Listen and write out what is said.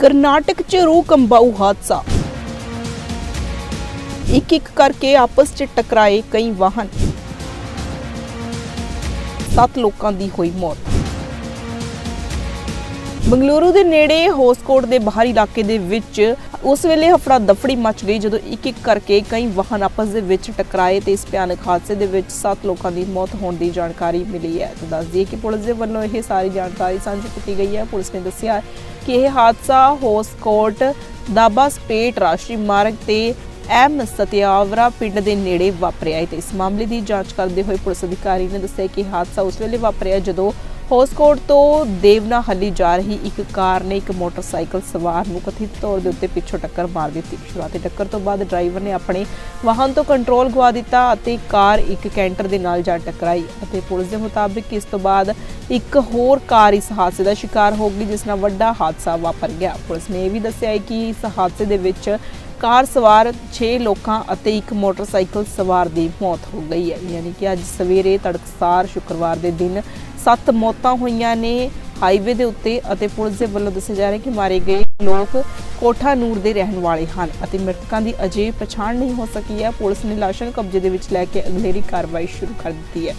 ਕਰਨਾਟਕ 'ਚ ਰੂਹ ਕੰਬਾਊ ਹਾਦਸਾ। ਇੱਕ ਇੱਕ ਕਰਕੇ ਆਪਸ 'ਚ ਟਕਰਾਏ ਕਈ ਵਾਹਨ। ਸੱਤ ਲੋਕਾਂ ਦੀ ਹੋਈ ਮੌਤ। ਬੰਗਲੁਰੂ ਦੇ ਨੇੜੇ ਹੋਸਕੋਟ ਦੇ ਬਾਹਰੀ ਇਲਾਕੇ ਦੇ ਵਿੱਚ ਉਸ ਵੇਲੇ ਹਫੜਾ ਦਫੜੀ ਮਚ ਗਈ ਜਦੋਂ ਇੱਕ ਇੱਕ ਕਰਕੇ ਕਈ ਵਾਹਨ ਆਪਸ ਦੇ ਵਿੱਚ ਟਕਰਾਏ ਤੇ ਇਸ ਭਿਆਨਕ ਹਾਦਸੇ ਦੇ ਵਿੱਚ 7 ਲੋਕਾਂ ਦੀ ਮੌਤ ਹੋਣ ਦੀ ਜਾਣਕਾਰੀ ਮਿਲੀ ਹੈ। ਤਾਂ ਦੱਸ ਦਈਏ ਕਿ ਪੁਲਿਸ ਦੇ ਵੱਲੋਂ ਇਹ ਸਾਰੀ ਜਾਣਕਾਰੀ ਸਾਂਝੀ ਕੀਤੀ ਗਈ ਹੈ। ਪੁਲਿਸ ਨੇ ਦੱਸਿਆ ਕਿ ਇਹ ਹਾਦਸਾ ਹੋਸਕੋਟ ਦਾਬਾ ਸਪੇਟ, ਰਾਸ਼ਟਰੀ ਮਾਰਗ ਤੇ ਐਮ ਸਤਿਆਵਰਾ ਪਿੰਡ ਦੇ ਨੇੜੇ ਵਾਪਰਿਆ। ਹੈ ਤੇ ਇਸ ਮਾਮਲੇ ਦੀ ਜਾਂਚ ਕਰਦੇ ਹੋਏ ਪੁਲਿਸ ਅਧਿਕਾਰੀ ਨੇ ਦੱਸਿਆ ਕਿ ਹਾਦਸਾ ਉਸ ਵੇਲੇ ਵਾਪਰਿਆ ਜਦੋਂ ਹੋਸਕੋਟ ਤੋਂ ਦੇਵਨਾ ਹੱਲੀ ਜਾ ਰਹੀ ਇੱਕ ਕਾਰ ਨੇ ਇੱਕ ਮੋਟਰਸਾਈਕਲ ਸਵਾਰ ਨੂੰ ਕਥਿਤ ਤੌਰ ਦੇ ਉੱਤੇ ਪਿੱਛੋਂ ਟੱਕਰ ਮਾਰ ਦਿੱਤੀ। ਸ਼ੁਰੂਆਤੀ ਟੱਕਰ ਤੋਂ ਬਾਅਦ ਡਰਾਈਵਰ ਨੇ ਆਪਣੇ ਵਾਹਨ ਤੋਂ ਕੰਟਰੋਲ ਗਵਾ ਦਿੱਤਾ ਅਤੇ ਕਾਰ ਇੱਕ ਕੈਂਟਰ ਦੇ ਨਾਲ ਜਾ ਟਕਰਾਈ ਅਤੇ ਪੁਲਿਸ ਦੇ ਮੁਤਾਬਿਕ ਇਸ ਤੋਂ ਬਾਅਦ ਇੱਕ ਹੋਰ ਕਾਰ ਇਸ ਹਾਦਸੇ ਦਾ ਸ਼ਿਕਾਰ ਹੋ ਗਈ, ਜਿਸ ਨਾਲ ਵੱਡਾ ਹਾਦਸਾ ਵਾਪਰ ਗਿਆ। ਪੁਲਿਸ ਨੇ ਇਹ ਵੀ ਦੱਸਿਆ ਹੈ ਕਿ ਇਸ ਹਾਦਸੇ ਦੇ ਵਿੱਚ ਕਾਰ ਸਵਾਰ 6 ਲੋਕਾਂ ਅਤੇ ਇੱਕ ਮੋਟਰਸਾਈਕਲ ਸਵਾਰ ਦੀ ਮੌਤ ਹੋ ਗਈ ਹੈ। ਯਾਨੀ ਕਿ ਅੱਜ ਸਵੇਰੇ ਤੜਕਸਾਰ ਸ਼ੁੱਕਰਵਾਰ ਦੇ ਦਿਨ ਸੱਤ ਮੌਤਾਂ ਹੋਈਆਂ ਨੇ ਹਾਈਵੇ ਦੇ ਉੱਤੇ ਅਤੇ ਪੁਲਿਸ ਦੇ ਵੱਲੋਂ ਦੱਸਿਆ ਜਾ ਰਿਹਾ ਕਿ ਮਾਰੇ ਗਏ ਲੋਕ ਕੋਠਾ ਨੂਰ ਦੇ ਰਹਿਣ ਵਾਲੇ ਹਨ ਅਤੇ ਮ੍ਰਿਤਕਾਂ ਦੀ ਅਜੇ ਪਛਾਣ ਨਹੀਂ ਹੋ ਸਕੀ ਹੈ। ਪੁਲਿਸ ਨੇ ਲਾਸ਼ਾਂ ਕਬਜ਼ੇ ਦੇ ਵਿੱਚ ਲੈ ਕੇ ਅਗਲੇਰੀ ਕਾਰਵਾਈ ਸ਼ੁਰੂ ਕਰ ਦਿੱਤੀ ਹੈ।